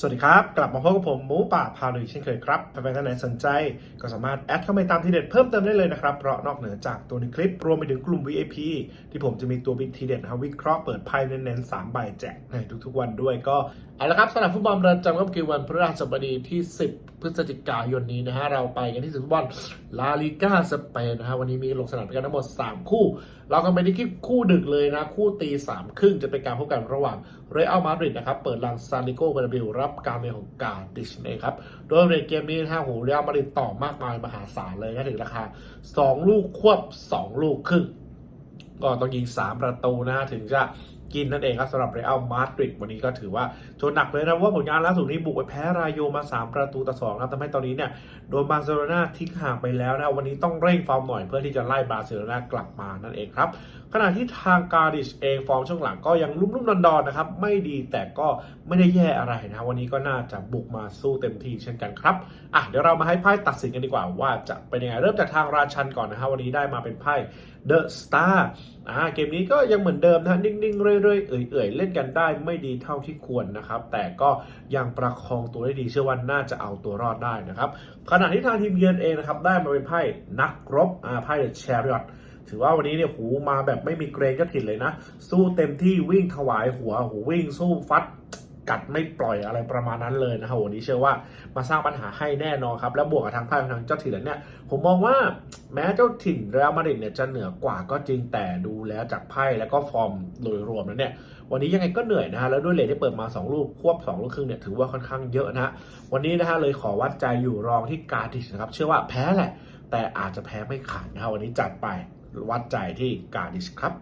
สวัสดีครับ กลับมาพบกับผมหมูป่าพาลุยเช่นเคยครับแฟนๆท่านไหนสนใจก็สามารถแอดเข้าไปตามทีเด็ดเพิ่มเติมได้เลยนะครับ เพราะนอกเหนือจากตัวในคลิป รวมไปถึงกลุ่ม VIP ที่ผมจะมีตัวบิ๊กทีเด็ดนะวิเคราะห์เปิดไพ่เน้นๆสามใบแจกในทุกๆวันด้วยก็เอาละครับสำหรับฟุตบอลประจำค่ำคืนวันพฤหัสบดีที่ 10พฤศจิกายนนี้นะฮะเราไปกันที่ศึกฟุตบอลลาลิก้าสเปนนะฮะวันนี้มีลงสนามกันทั้งหมด 3 คู่ เรากันไปที่คู่ดึกเลยนะคู่ตีสามครึ่งจะเป็นการพบกันระหว่างเรอัลมาดริดนะครับเปิดลังซานดิโกเบอร์นาบิลรับการเมืองของกาดิชเองครับโดยเรเกมนี้นะฮะโหเรอัลมาดริดต่อมากมายมหาศาลเลยนะถึงราคา 2 ลูกควบ 2 ลูกครึ่งก็ต้องยิง 3 ประตูนะถึงจะ กินนั่นเองครับสำหรับเรอัลมาดริดวันนี้ก็ถือว่าโชว์หนักเลยนะว่าผลงานล่าสุดนี้บุกไปแพ้รายโยมา 3 ประตูต่อ2ครับทำให้ตอนนี้เนี่ยโดนบาร์เซโลนาทิ้งห่างไปแล้วนะวันนี้ต้องเร่งฟอร์มหน่อยเพื่อที่จะไล่บาร์เซโลนากลับมานั่นเองครับขณะที่ทางการดิชเองฟอร์มช่วงหลังก็ยังลุ่มๆดอนๆนะครับไม่ดีแต่ก็ไม่ได้แย่อะไรนะวันนี้ก็น่าจะบุกมาสู้เต็มที่เช่นกันครับอะเดี๋ยวเรามาให้ไพ่ตัดสินกันดีกว่าว่าจะเป็นยังไงเริ่มจากทางราชันก่อนนะฮะวันนี้ได้มาเป็นไพ่ The Star อ่าเกมนี้ก็ยังเหมือนเดิมนะฮะนิ่งๆเรื่อยๆ เอื่อยๆ เล่นกันได้ไม่ดีเท่าที่ควรนะครับ แต่ก็ยังประคองตัวได้ดีเชื่อว่าน่าจะเอาตัวรอดได้นะครับ ขณะที่ทางทีมเยือนเองนะครับได้มาเป็นไพ่นักรบอาไพ่ The Chariot ถือว่าวันนี้เนี่ยหูมาแบบไม่มีเกรงก็ถิ่นเลยนะ สู้เต็มที่วิ่งถวายหัวหูวิ่งสู้ฟัด กัดไม่ปล่อยอะไรประมาณนั้นเลยนะครับวันนี้เชื่อว่ามาสร้างปัญหาให้แน่นอนครับ แล้วบวกกับทางไพ่ของทางเจ้าถิ่นเนี่ยผมมองว่าแม้เจ้าถิ่นเรอัลมาดริดเนี่ยจะเหนือกว่าก็จริงแต่ดูแล้วจากไพ่แล้วก็ฟอร์มโดยรวมแล้วเนี่ยวันนี้ยังไงก็เหนื่อยนะฮะแล้วด้วยเลทที่เปิดมา 2 ลูกควบ 2 ลูกครึ่งเนี่ยถือว่าค่อนข้างเยอะนะฮะวันนี้นะฮะเลยขอวัดใจอยู่รองที่การดิชนะครับเชื่อว่าแพ้แหละ แต่อาจจะแพ้ไม่ขาดนะฮะวันนี้จัดไปวัดใจที่การดิชครับ